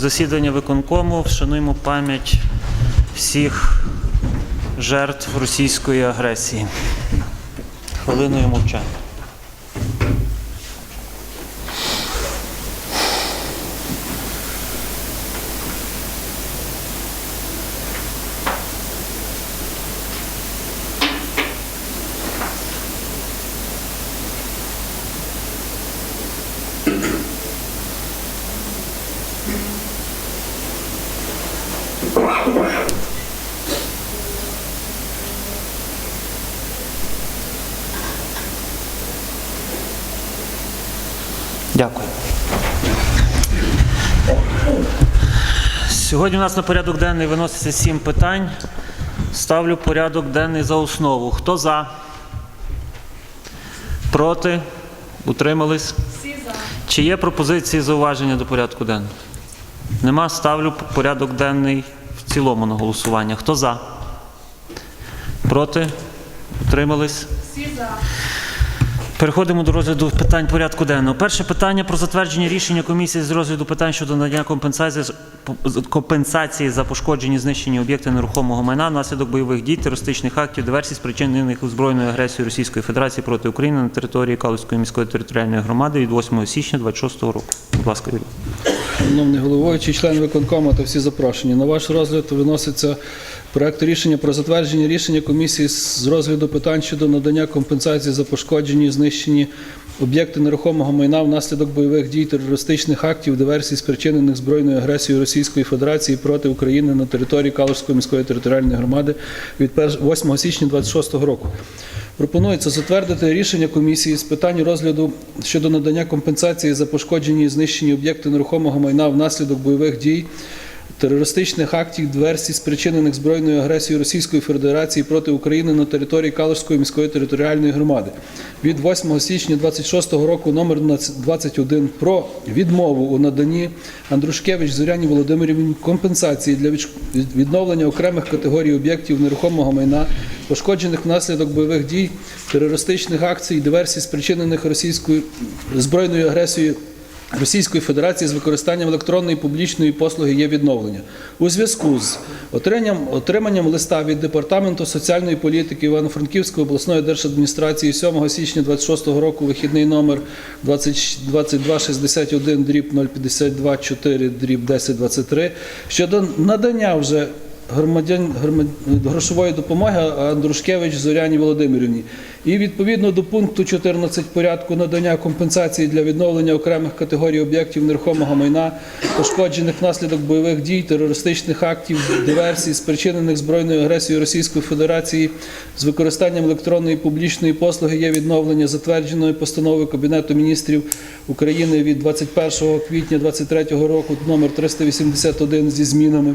засідання виконкому. Вшануємо пам'ять всіх жертв російської агресії. Хвилиною мовчання. Дякую. Сьогодні у нас на порядок денний виноситься сім питань. Ставлю порядок денний за основу. Хто за? Проти? Утримались? Чи є пропозиції зауваження до порядку денного? Нема. Ставлю порядок денний в цілому на голосування. Хто за? Проти? Утримались? Всі за. Переходимо до розгляду питань порядку денного. Перше питання про затвердження рішення комісії з розгляду питань щодо надання компенсації, компенсації за пошкоджені знищені об'єкти нерухомого майна внаслідок бойових дій, терористичних актів, диверсій, спричинених збройною агресією Російської Федерації проти України на території Калицької міської територіальної громади від 8 січня 26 року. Будь ласка, Юрій. Шановний головуючий, члени виконкому та всі запрошені. На ваш розгляд виноситься проект рішення про затвердження рішення комісії з розгляду питань щодо надання компенсації за пошкоджені і знищені об'єкти нерухомого майна внаслідок бойових дій, терористичних актів, диверсій, спричинених збройною агресією Російської Федерації проти України на території Калужської міської територіальної громади від 8 січня 26 року. Пропонується затвердити рішення комісії з питань розгляду щодо надання компенсації за пошкоджені і знищені об'єкти нерухомого майна внаслідок бойових дій, терористичних актів, диверсій, спричинених збройною агресією Російської Федерації проти України на території Калужської міської територіальної громади. Від 8 січня 26 року номер 21 про відмову у наданні Андрушкевич Зоряні Володимирівні компенсації для відновлення окремих категорій об'єктів нерухомого майна, пошкоджених внаслідок бойових дій, терористичних акцій, диверсій, спричинених російською збройною агресією Російської Федерації з використанням електронної публічної послуги є відновлення. У зв'язку з отриманням, отриманням листа від Департаменту соціальної політики Івано-Франківської обласної держадміністрації 7 січня 26 року вихідний номер 20 2261 дріб 052 4 дріб 1023 щодо надання вже громадян громад- грошової допомоги Андрушкевич Зоряні Володимирівні. І відповідно до пункту 14 порядку надання компенсації для відновлення окремих категорій об'єктів нерухомого майна, пошкоджених внаслідок бойових дій, терористичних актів, диверсій, спричинених збройною агресією Російської Федерації з використанням електронної публічної послуги є відновлення затвердженої постанови Кабінету міністрів України від 21 квітня 2023 року номер 381 зі змінами.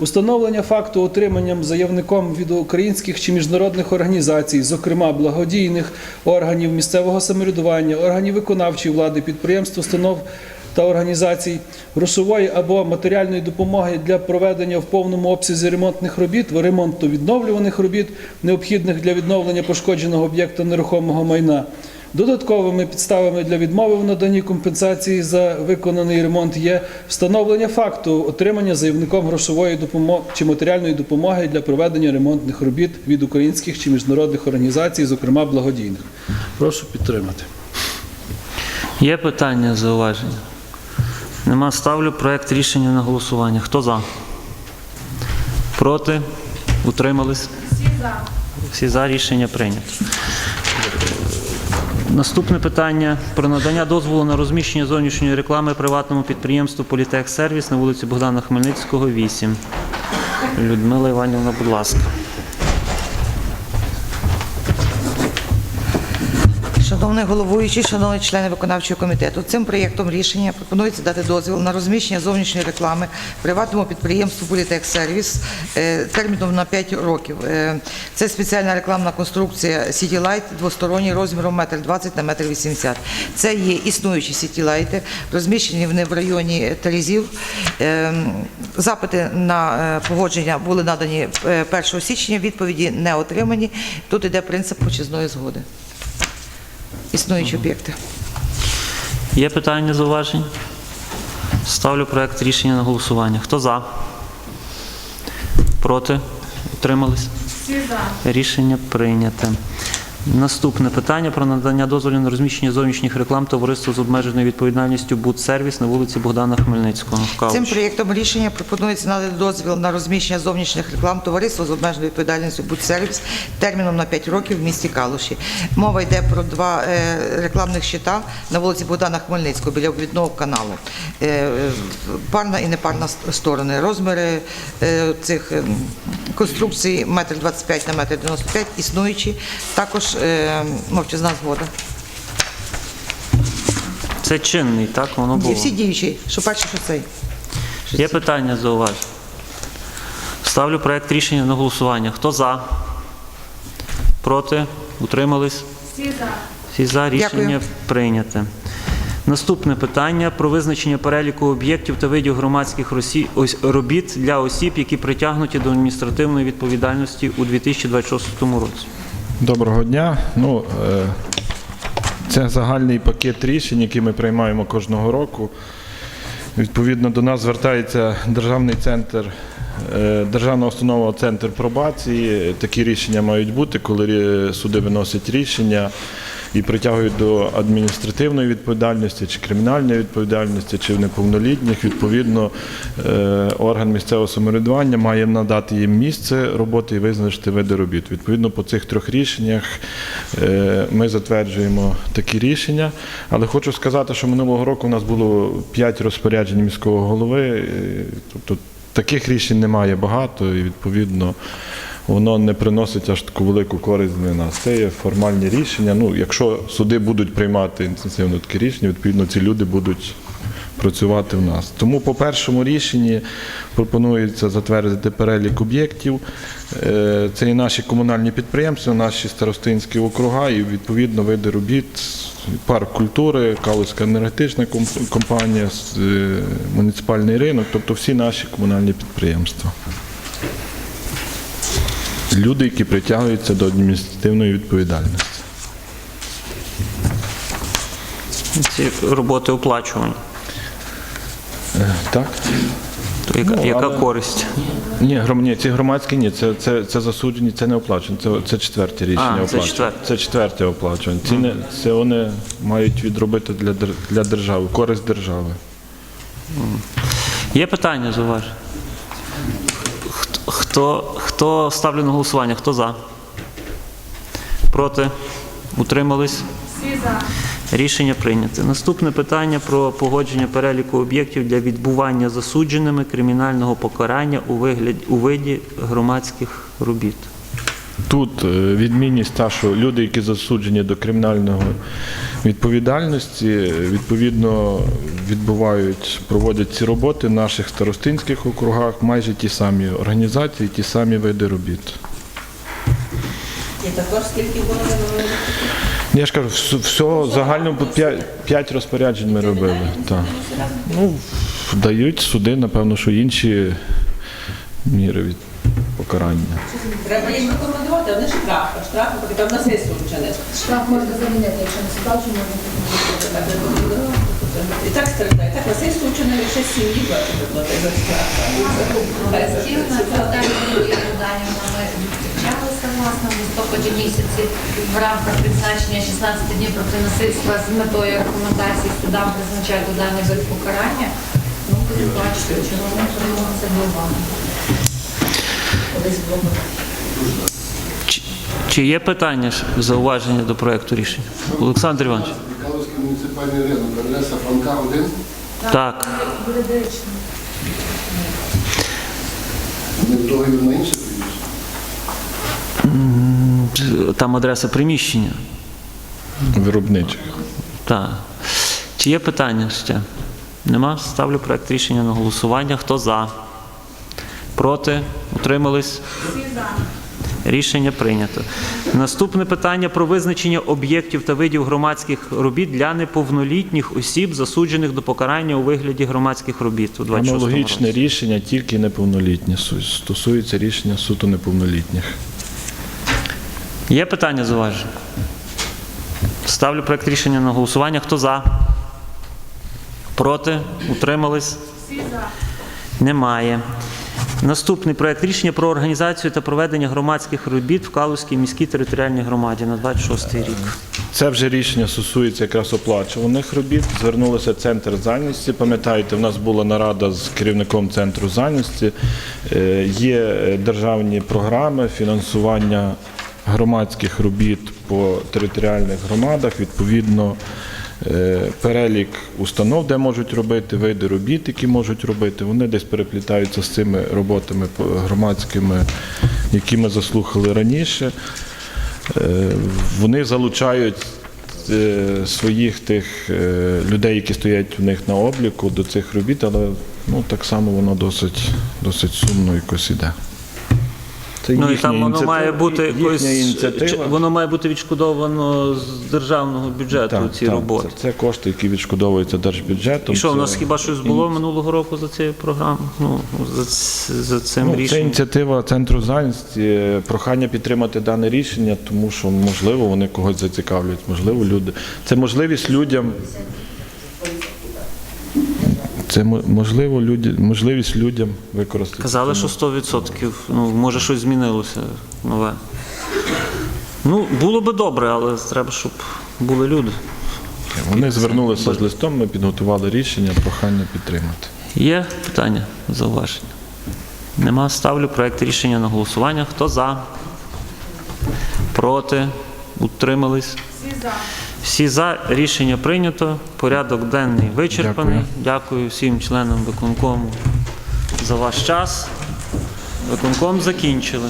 Установлення факту отриманням заявником від українських чи міжнародних організацій, зокрема благодійних органів місцевого самоврядування, органів виконавчої влади, підприємств, установ та організацій, грошової або матеріальної допомоги для проведення в повному обсязі ремонтних робіт, ремонту відновлюваних робіт, необхідних для відновлення пошкодженого об'єкта нерухомого майна. Додатковими підставами для відмови в наданні компенсації за виконаний ремонт є встановлення факту отримання заявником грошової допомоги чи матеріальної допомоги для проведення ремонтних робіт від українських чи міжнародних організацій, зокрема благодійних. Прошу підтримати. Є питання, зауваження? Нема. Ставлю проект рішення на голосування. Хто за? Проти? Утримались? Всі за. Всі за рішення прийнято. Наступне питання про надання дозволу на розміщення зовнішньої реклами приватному підприємству Політехсервіс на вулиці Богдана Хмельницького, 8. Людмила Іванівна, будь ласка. Шановний головуючий, шановні члени виконавчого комітету, цим проєктом рішення пропонується дати дозвіл на розміщення зовнішньої реклами приватному підприємству Політехсервіс е, терміном на 5 років. Е, Це спеціальна рекламна конструкція Light двосторонній розміром 1,20 на 1,80 м. Це є існуючі Light, розміщені вони в районі Терезів. Е, Запити на погодження були надані е, 1 січня, відповіді не отримані. Тут йде принцип почесної згоди існуючі об'єкти. Є питання, зауважень? Ставлю проект рішення на голосування. Хто за? Проти? Утримались? Всі за. Рішення прийняте. Наступне питання про надання дозволів на розміщення зовнішніх реклам товариству з обмеженою відповідальністю «Будсервіс» на вулиці Богдана Хмельницького. Цим проєктом рішення пропонується надати дозвіл на розміщення зовнішніх реклам товариства з обмеженою відповідальністю «Будсервіс» терміном на 5 років в місті Калуші. Мова йде про два е, рекламних щита на вулиці Богдана Хмельницького біля обвідного каналу. Е, Парна і непарна сторони. Розміри е, цих конструкцій метр 25 на метр 95 існуючі. Також е, мовчазна згода. Це чинний, так? Воно Є було. всі діючі, що перше, що цей. Є питання зауваження? Ставлю проект рішення на голосування. Хто за? Проти? Утримались? Всі за. Всі за рішення Дякую. прийняте. Наступне питання про визначення переліку об'єктів та видів громадських росі- ось- робіт для осіб, які притягнуті до адміністративної відповідальності у 2026 році. Доброго дня. Ну, е, це загальний пакет рішень, які ми приймаємо кожного року. Відповідно, до нас звертається державний центр, е, державна установа Центр пробації. Такі рішення мають бути, коли е, суди виносять рішення і притягують до адміністративної відповідальності чи кримінальної відповідальності, чи в неповнолітніх. Відповідно, е, орган місцевого самоврядування має надати їм місце роботи і визначити види робіт. Відповідно, по цих трьох рішеннях е, ми затверджуємо такі рішення. Але хочу сказати, що минулого року у нас було 5 розпоряджень міського голови. е, Тобто таких рішень немає багато, і відповідно воно не приносить аж таку велику користь для нас. Це є формальні рішення. Ну, якщо суди будуть приймати інтенсивно такі рішення, відповідно ці люди будуть працювати в нас. Тому по першому рішенні пропонується затвердити перелік об'єктів. Е, Це і наші комунальні підприємства, наші старостинські округа і відповідно види робіт. Парк культури, Калузька енергетична компанія, е, муніципальний ринок, тобто всі наші комунальні підприємства. Люди, які притягуються до адміністративної відповідальності. Ці роботи оплачувані. Е, Так? То яка, Ну, яка але- користь? Ні, гром, ні, ці громадські ні, це, це, це засуджені, це не оплачені, це, це четверті рішення А, це четверте. Це четверте оплачування. Ці не, це вони мають відробити для, для держави, користь держави. Є питання зауваження? Хто, хто, хто ставлю на голосування? Хто за? Проти? Утримались? Всі за. Рішення прийнято. Наступне питання про погодження переліку об'єктів для відбування засудженими кримінального покарання у, вигляді, у виді громадських робіт. Тут е, відмінність та, що люди, які засуджені до кримінальної відповідальності, е, відповідно відбувають, проводять ці роботи в наших старостинських округах, майже ті самі організації, ті самі види робіт. І також скільки було? Я ж кажу, все, все загально по 5, розпоряджень ми робили. Так. Ну, дають суди, напевно, що інші міри від покарання. Треба їм рекомендувати, вони штрафи. Штрафи, поки там на сесію. Штраф можна замінити, якщо не сплачу, можна рекомендувати. І так страждає. Так на сесію вчили, ще сім'ї платити за штраф. Батьків завдання завдання ми зустрічалися власне в листопаді місяці в рамках відзначення 16 днів проти насильства з метою рекомендацій судам призначати даний вид покарання. Ну, будемо бачити, чого ми приймемо це до Колись було. Чи, чи є питання зауваження до проекту рішення? Олександр Іванович? Калузький муніципальний ринок, адреса Франка 1. Так. юридично. Ми в договір на інше прийшли. Там адреса приміщення. Виробничих. Так. Чи є питання ще? Нема? Ставлю проект рішення на голосування. Хто за? Проти? Утримались? Рішення прийнято. Наступне питання про визначення об'єктів та видів громадських робіт для неповнолітніх осіб, засуджених до покарання у вигляді громадських робіт у 26 Аналогічне році. рішення, тільки неповнолітні. Стосується рішення суто неповнолітніх. Є питання зауваження? Ставлю проект рішення на голосування. Хто за? Проти? Утримались? Всі за. Немає. Наступний проект рішення про організацію та проведення громадських робіт в Калузькій міській територіальній громаді на 26 рік. Це вже рішення стосується якраз оплачуваних робіт. Звернулося центр зайнятості. Пам'ятаєте, в нас була нарада з керівником центру зайнятості. Е, Є е, державні програми фінансування громадських робіт по територіальних громадах. Відповідно, перелік установ, де можуть робити, види робіт, які можуть робити, вони десь переплітаються з цими роботами громадськими, які ми заслухали раніше. Е, Вони залучають е, своїх тих е, людей, які стоять у них на обліку до цих робіт, але ну, так само воно досить, досить сумно якось іде. Це Ну і там воно має бути якось воно має бути відшкодовано з державного бюджету Так, ці так, роботи. Це, це кошти, які відшкодовуються держбюджетом. І що, у Це- нас хіба щось було минулого року за цією програмою? Ну, за, за цим Ну, це ініціатива центру зайнятості. Прохання підтримати дане рішення, тому що можливо вони когось зацікавлюють, можливо, люди. Це можливість людям. Це можливо люди, можливість людям використати. Казали, що 100%. Ну, може, щось змінилося нове. Ну, було би добре, але треба, щоб були люди. Вони звернулися з листом, ми підготували рішення, прохання підтримати. Є питання, зауваження? Нема. Ставлю проект рішення на голосування. Хто за? Проти? Утримались? Всі за. Всі за. Рішення прийнято. Порядок денний вичерпаний. Дякую. Дякую всім членам виконкому за ваш час. Виконком закінчили.